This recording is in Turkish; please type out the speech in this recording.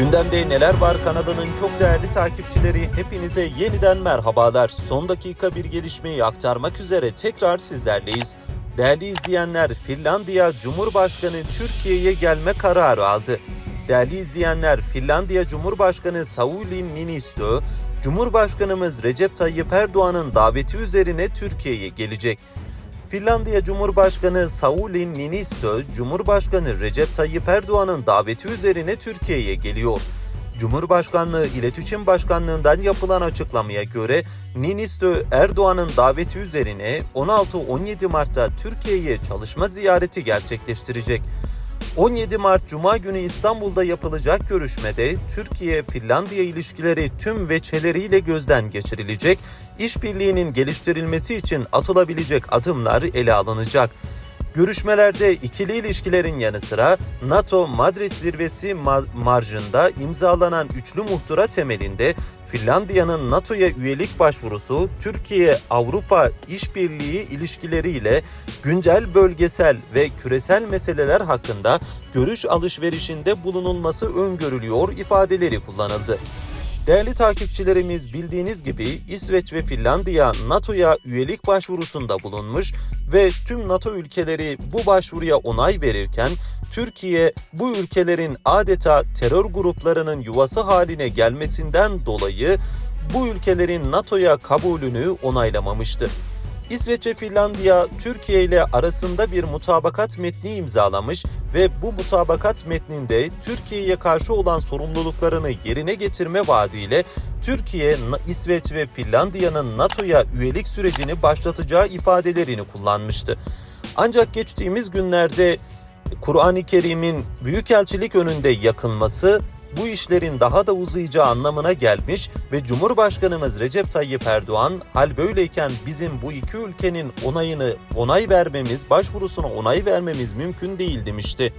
Gündemde neler var kanalının çok değerli takipçileri hepinize yeniden merhabalar. Son dakika bir gelişmeyi aktarmak üzere tekrar sizlerleyiz. Değerli izleyenler Finlandiya Cumhurbaşkanı Türkiye'ye gelme kararı aldı. Değerli izleyenler Finlandiya Cumhurbaşkanı Sauli Niinistö, Cumhurbaşkanımız Recep Tayyip Erdoğan'ın daveti üzerine Türkiye'ye gelecek. Finlandiya Cumhurbaşkanı Sauli Niinistö, Cumhurbaşkanı Recep Tayyip Erdoğan'ın daveti üzerine Türkiye'ye geliyor. Cumhurbaşkanlığı İletişim Başkanlığı'ndan yapılan açıklamaya göre Niinistö Erdoğan'ın daveti üzerine 16-17 Mart'ta Türkiye'ye çalışma ziyareti gerçekleştirecek. 17 Mart Cuma günü İstanbul'da yapılacak görüşmede Türkiye-Finlandiya ilişkileri tüm veçeleriyle gözden geçirilecek, işbirliğinin geliştirilmesi için atılabilecek adımlar ele alınacak. Görüşmelerde ikili ilişkilerin yanı sıra NATO Madrid zirvesi ma- marjında imzalanan üçlü muhtıra temelinde Finlandiya'nın NATO'ya üyelik başvurusu Türkiye-Avrupa işbirliği ilişkileriyle güncel bölgesel ve küresel meseleler hakkında görüş alışverişinde bulunulması öngörülüyor ifadeleri kullanıldı. Değerli takipçilerimiz bildiğiniz gibi İsveç ve Finlandiya NATO'ya üyelik başvurusunda bulunmuş ve tüm NATO ülkeleri bu başvuruya onay verirken Türkiye bu ülkelerin adeta terör gruplarının yuvası haline gelmesinden dolayı bu ülkelerin NATO'ya kabulünü onaylamamıştı. İsveç ve Finlandiya Türkiye ile arasında bir mutabakat metni imzalamış ve bu mutabakat metninde Türkiye'ye karşı olan sorumluluklarını yerine getirme vaadiyle Türkiye, İsveç ve Finlandiya'nın NATO'ya üyelik sürecini başlatacağı ifadelerini kullanmıştı. Ancak geçtiğimiz günlerde Kur'an-ı Kerim'in büyükelçilik önünde yakılması bu işlerin daha da uzayacağı anlamına gelmiş ve Cumhurbaşkanımız Recep Tayyip Erdoğan hal böyleyken bizim bu iki ülkenin onayını onay vermemiz, başvurusuna onay vermemiz mümkün değil demişti.